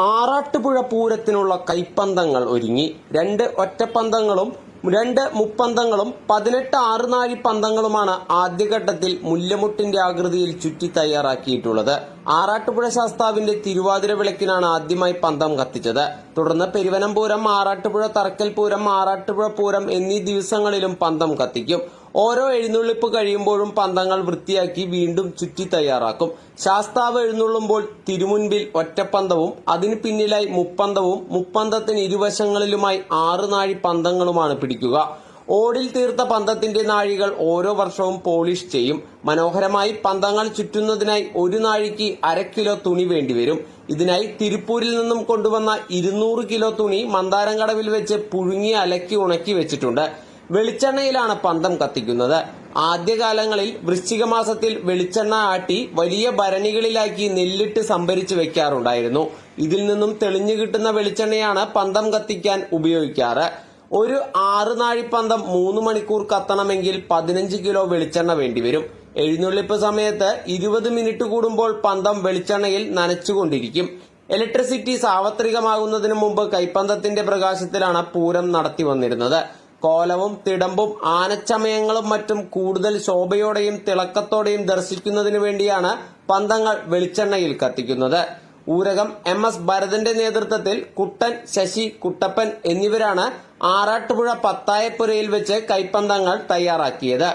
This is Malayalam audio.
ആറാട്ടുപുഴ പൂരത്തിനുള്ള കൈപ്പന്തങ്ങൾ ഒരുങ്ങി. രണ്ട് ഒറ്റപ്പന്തങ്ങളും രണ്ട് മുപ്പന്തങ്ങളും പതിനെട്ട് ആറുനാഴി പന്തങ്ങളുമാണ് ആദ്യഘട്ടത്തിൽ മുല്ലമുട്ടിന്റെ ആകൃതിയിൽ ചുറ്റി തയ്യാറാക്കിയിട്ടുള്ളത്. ആറാട്ടുപുഴ ശാസ്താവിന്റെ തിരുവാതിര വിളക്കിനാണ് ആദ്യമായി പന്തം കത്തിച്ചത്. തുടർന്ന് പെരുവനംപൂരം ആറാട്ടുപുഴ തറക്കൽപൂരം ആറാട്ടുപുഴ പൂരം എന്നീ ദിവസങ്ങളിലും പന്തം കത്തിക്കും. ഓരോ എഴുന്നള്ളിപ്പ് കഴിയുമ്പോഴും പന്തങ്ങൾ വൃത്തിയാക്കി വീണ്ടും ചുറ്റി തയ്യാറാക്കും. ശാസ്താവ് എഴുന്നള്ളുമ്പോൾ തിരുമുൻപിൽ ഒറ്റപ്പന്തവും അതിന് പിന്നിലായി മുപ്പന്തവും മുപ്പന്തത്തിന് ഇരുവശങ്ങളിലുമായി ആറ് നാഴി പന്തങ്ങളുമാണ് പിടിക്കുക. ഓടിൽ തീർത്ത പന്തത്തിന്റെ നാഴികൾ ഓരോ വർഷവും പോളിഷ് ചെയ്യും. മനോഹരമായി പന്തങ്ങൾ ചുറ്റുന്നതിനായി ഒരു നാഴിക്ക് അര കിലോ തുണി വേണ്ടിവരും. ഇതിനായി തിരുപ്പൂരിൽ നിന്നും കൊണ്ടുവന്ന ഇരുന്നൂറ് കിലോ തുണി മന്ദാരംകടവിൽ വെച്ച് പുഴുങ്ങി അലക്കി ഉണക്കി വെച്ചിട്ടുണ്ട്. വെളിച്ചെണ്ണയിലാണ് പന്തം കത്തിക്കുന്നത്. ആദ്യകാലങ്ങളിൽ വൃശ്ചിക മാസത്തിൽ വെളിച്ചെണ്ണ ആട്ടി വലിയ ഭരണികളിലാക്കി നെല്ലിട്ട് സംഭരിച്ചു വെക്കാറുണ്ടായിരുന്നു. ഇതിൽ നിന്നും തെളിഞ്ഞു കിട്ടുന്ന വെളിച്ചെണ്ണയാണ് പന്തം കത്തിക്കാൻ ഉപയോഗിക്കാറ്. ഒരു ആറ് നാഴിപ്പന്തം മൂന്ന് മണിക്കൂർ കത്തണമെങ്കിൽ പതിനഞ്ച് കിലോ വെളിച്ചെണ്ണ വേണ്ടിവരും. എഴുന്നള്ളിപ്പ് സമയത്ത് ഇരുപത് മിനിറ്റ് കൂടുമ്പോൾ പന്തം വെളിച്ചെണ്ണയിൽ നനച്ചുകൊണ്ടിരിക്കും. ഇലക്ട്രിസിറ്റി സാർവത്രികമാകുന്നതിന് മുമ്പ് കൈപ്പന്തത്തിന്റെ പ്രകാശത്തിലാണ് പൂരം നടത്തി വന്നിരുന്നത്. കോലവും തിടമ്പും ആനച്ചമയങ്ങളും മറ്റും കൂടുതൽ ശോഭയോടെയും തിളക്കത്തോടെയും ദർശിക്കുന്നതിനു വേണ്ടിയാണ് പന്തങ്ങൾ വെളിച്ചെണ്ണയിൽ കത്തിക്കുന്നത്. ഊരകം എം എസ് ഭരതന്റെ നേതൃത്വത്തിൽ കുട്ടൻ ശശി കുട്ടപ്പൻ എന്നിവരാണ് ആറാട്ടുപുഴ പത്തായപ്പുരയിൽ വെച്ച് കൈപ്പന്തങ്ങൾ തയ്യാറാക്കിയത്.